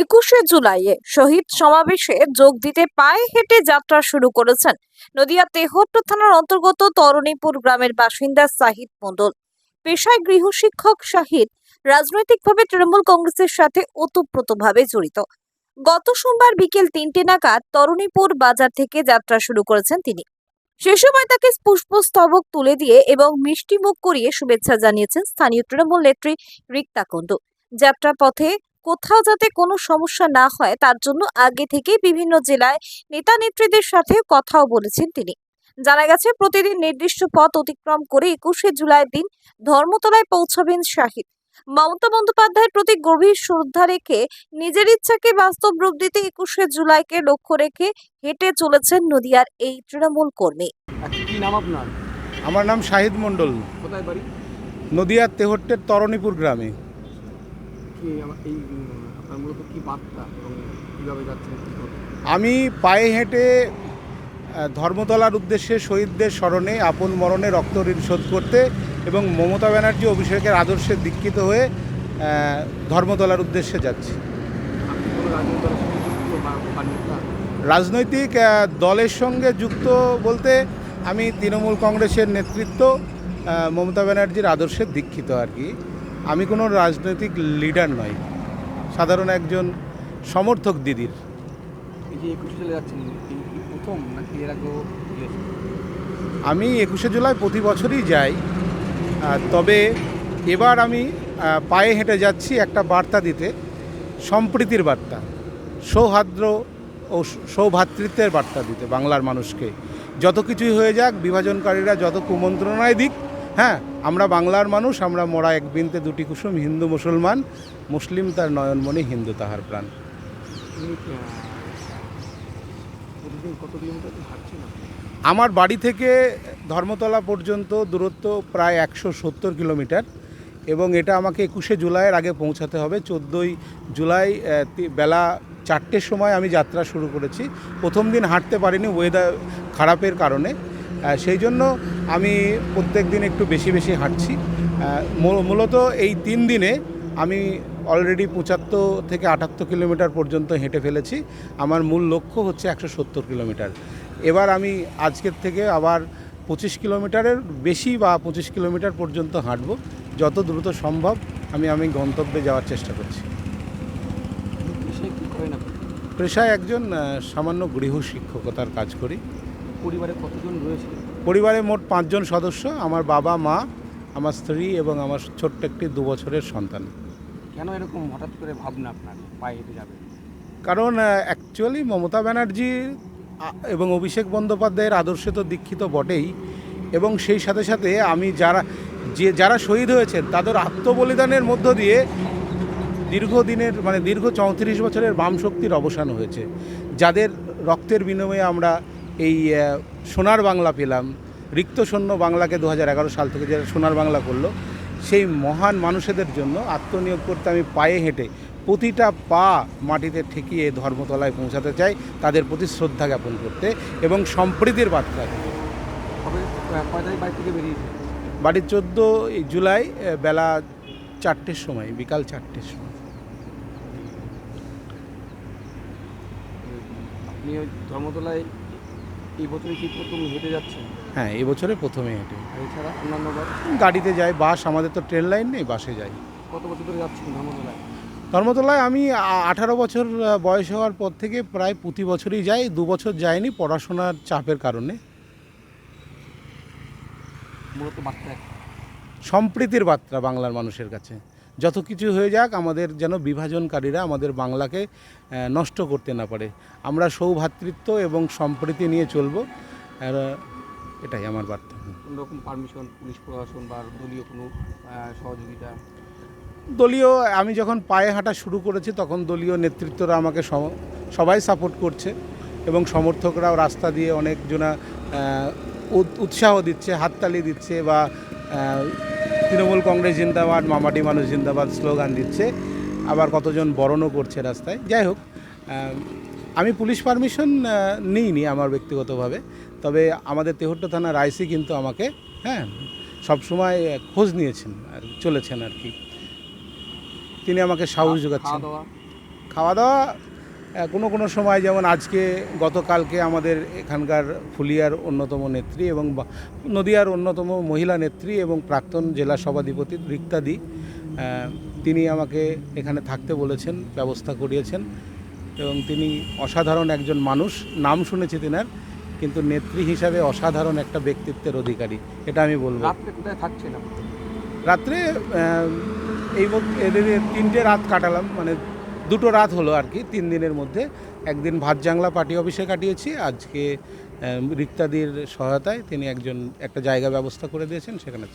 একুশে জুলাইয়ে শহীদ সমাবেশে যোগ দিতে পায়ে হেঁটে যাত্রা শুরু করেছেন নদিয়া তেহট্ট থানার অন্তর্গত তরণীপুর গ্রামের বাসিন্দা সাহিদ মণ্ডল। পেশায় গৃহশিক্ষক শাহিদ রাজনৈতিকভাবে তৃণমূল কংগ্রেসের সাথে ওতপ্রোতভাবে জড়িত। গত সোমবার বিকেল তিনটে নাগাদ তরণীপুর বাজার থেকে যাত্রা শুরু করেছেন তিনি। সে সময় তাকে পুষ্পস্তবক তুলে দিয়ে এবং মিষ্টি মুখ করিয়ে শুভেচ্ছা জানিয়েছেন স্থানীয় তৃণমূল নেত্রী রিক্তা কুণ্ডু। যাত্রা পথে কোথাও যাতে কোনো সমস্যা না হয় তার জন্য আগে থেকেই বিভিন্ন জেলায় নেতা নেত্রীদের সাথে কথাও বলেছেন তিনি। জানা গেছে প্রতিদিন নির্দিষ্ট পথ অতিক্রম করে একুশে জুলাইয়ের দিন ধর্মতলায় পৌঁছাবেন শাহিদ। মমতা বন্দ্যোপাধ্যায়ের প্রতি গভীর শ্রদ্ধা রেখে নিজের ইচ্ছাকে বাস্তব রূপ দিতে একুশে জুলাইকে লক্ষ্য রেখে হেঁটে চলেছেন নদিয়ার এই তৃণমূল কর্মী। আচ্ছা, কি নাম আপনার? আমার নাম শাহিদ মণ্ডল। কোথায় বাড়ি? নদিয়ার তেহট্টের তরণীপুর গ্রামে। কি এই আপনার মূলত কি বার্তা কীভাবে যাচ্ছেন আমি পায়ে হেঁটে ধর্মতলার উদ্দেশ্যে শহীদদের স্মরণে আপন মরণে রক্ত ঋণ শোধ করতে এবং মমতা ব্যানার্জি অভিষেকের আদর্শে দীক্ষিত হয়ে ধর্মতলার উদ্দেশ্যে যাচ্ছি। রাজনৈতিক সঙ্গে যুক্ত দলের সঙ্গে যুক্ত বলতে আমি তৃণমূল কংগ্রেসের নেতৃত্ব মমতা ব্যানার্জির আদর্শে দীক্ষিত আর কি। আমি কোনো রাজনৈতিক লিডার নই। সাধারণ একজন সমর্থক দিদির? আমি একুশে জুলাই প্রতি বছরই যাই। তবে এবার আমি পায়ে হেঁটে যাচ্ছি একটা বার্তা দিতে। সম্প্রীতির বার্তা। সৌহার্দ্র ও সৌভাতৃত্বের বার্তা দিতে বাংলার মানুষকে। যত কিছুই হয়ে যাক বিভাজনকারীরা যত কুমন্ত্রণায় দিক হ্যাঁ আমরা বাংলার মানুষ, আমরা মোড়া এক বিনতে দুটি কুসুম, হিন্দু মুসলমান, মুসলিম তার নয়নমণি, হিন্দু তাহার প্রাণ? আমার বাড়ি থেকে ধর্মতলা পর্যন্ত দূরত্ব প্রায় একশো সত্তর কিলোমিটার এবং এটা আমাকে একুশে জুলাইয়ের আগে পৌঁছাতে হবে। চোদ্দোই জুলাই বেলা চারটের সময় আমি যাত্রা শুরু করেছি। প্রথম দিন হাঁটতে পারিনি ওয়েদার খারাপের কারণে। সেই জন্য আমি প্রত্যেক দিন একটু বেশি বেশি হাঁটছি। মূলত এই তিন দিনে আমি অলরেডি পঁচাত্তর থেকে আটাত্তর কিলোমিটার পর্যন্ত হেঁটে ফেলেছি। আমার মূল লক্ষ্য হচ্ছে একশো সত্তর কিলোমিটার। এবার আমি আজকের থেকে আবার পঁচিশ কিলোমিটারের বেশি বা পঁচিশ কিলোমিটার পর্যন্ত হাঁটব। যত দ্রুত সম্ভব আমি আমি গন্তব্যে যাওয়ার চেষ্টা করছি। পেশায় একজন সামান্য গৃহ শিক্ষকতার কাজ করি। পরিবারে কতজন রয়েছে? পরিবারে মোট পাঁচজন সদস্য আমার বাবা মা আমার স্ত্রী এবং আমার ছোট্ট একটি দু বছরের সন্তান। কেন এরকম হঠাৎ করে ভাবনা আপনার হেঁটে যাবেন কারণ অ্যাকচুয়ালি মমতা ব্যানার্জি এবং অভিষেক বন্দ্যোপাধ্যায়ের আদর্শে তো দীক্ষিত বটেই এবং সেই সাথে সাথে আমি যারা যে যারা শহীদ হয়েছেন তাদের আত্মবলিদানের মধ্য দিয়ে দীর্ঘদিনের মানে দীর্ঘ চৌত্রিশ বছরের বাম শক্তির অবসান হয়েছে যাদের রক্তের বিনিময়ে আমরা এই সোনার বাংলা পেলাম। রিক্ত শূন্য বাংলাকে দু হাজার এগারো সাল থেকে যে সোনার বাংলা করল সেই মহান মানুষেদের জন্য আত্মনিয়োগ করতে আমি পায়ে হেঁটে প্রতিটা পা মাটিতে ঠেকিয়ে ধর্মতলায় পৌঁছাতে চাই তাদের প্রতি শ্রদ্ধা জ্ঞাপন করতে এবং সম্প্রীতির বার্তা বাড়ির চোদ্দ জুলাই বেলা চারটের সময় বিকাল চারটের সময়। আপনি ওই ধর্মতলায় এই বছরে কি প্রথম হেঁটে যাচ্ছেন? হ্যাঁ এবছরে প্রথমে হেঁটে। এছাড়া অন্যান্য বার? গাড়িতে যাই বাস আমাদের তো ট্রেন লাইন নেই বাসে যাই। কত বছর ধরে যাচ্ছেন ধর্মতলায়? ধর্মতলায় আমি আঠারো বছর বয়স হওয়ার পর থেকে প্রায় প্রতি বছরই যাই দু বছর যাইনি পড়াশোনার চাপের কারণে। মূলত বার্তা সম্প্রীতির বার্তা বাংলার মানুষের কাছে। যত কিছু হয়ে যাক আমাদের যেন বিভাজনকারীরা আমাদের বাংলাকে নষ্ট করতে না পারে। আমরা সৌভ্রাতৃত্ব এবং সম্প্রীতি নিয়ে চলবো। এটাই আমার বার্তা। কোনো রকম পারমিশন পুলিশ প্রশাসন বা দলীয় কোনো সহযোগিতা? দলীয় আমি যখন পায়ে হাঁটা শুরু করেছি তখন দলীয় নেতৃত্বরা আমাকে সবাই সাপোর্ট করছে এবং সমর্থকরাও রাস্তা দিয়ে অনেকজনা উৎ- উৎসাহ দিচ্ছে হাততালি দিচ্ছে বা তৃণমূল কংগ্রেস জিন্দাবাদ মামাটি মানুষ জিন্দাবাদ স্লোগান দিচ্ছে। আবার কতজন বরণও করছে রাস্তায়। যাই হোক আমি পুলিশ পারমিশন নিইনি আমার ব্যক্তিগতভাবে। তবে আমাদের তেহট্ট থানার রাইসি কিন্তু আমাকে হ্যাঁ সবসময় খোঁজ নিয়েছেন আর চলেছেন আর কি। তিনি আমাকে সাহস যোগাচ্ছেন। খাওয়া দাওয়া কোনো কোনো সময় যেমন আজকে গতকালকে আমাদের এখানকার ফুলিয়ার অন্যতম নেত্রী এবং বা- নদিয়ার অন্যতম মহিলা নেত্রী এবং প্রাক্তন জেলা সভাধিপতি রিক্তাদি তিনি আমাকে এখানে থাকতে বলেছেন ব্যবস্থা করিয়েছেন এবং তিনি অসাধারণ একজন মানুষ নাম শুনেছি তিনার কিন্তু নেত্রী হিসাবে অসাধারণ একটা ব্যক্তিত্বের অধিকারী এটা আমি বলব। রাত্রে কোথায় আপনি? রাত্রে এই এদের তিনটে রাত কাটালাম মানে দুটো রাত হলো আর কি, তিন দিনের মধ্যে। একদিন ভাতজাংলা পার্টি অফিসে কাটিয়েছি, আজকে রিক্তাদির সহায়তায় তিনি একজন, একটা জায়গা ব্যবস্থা করে দিয়েছেন, সেখানে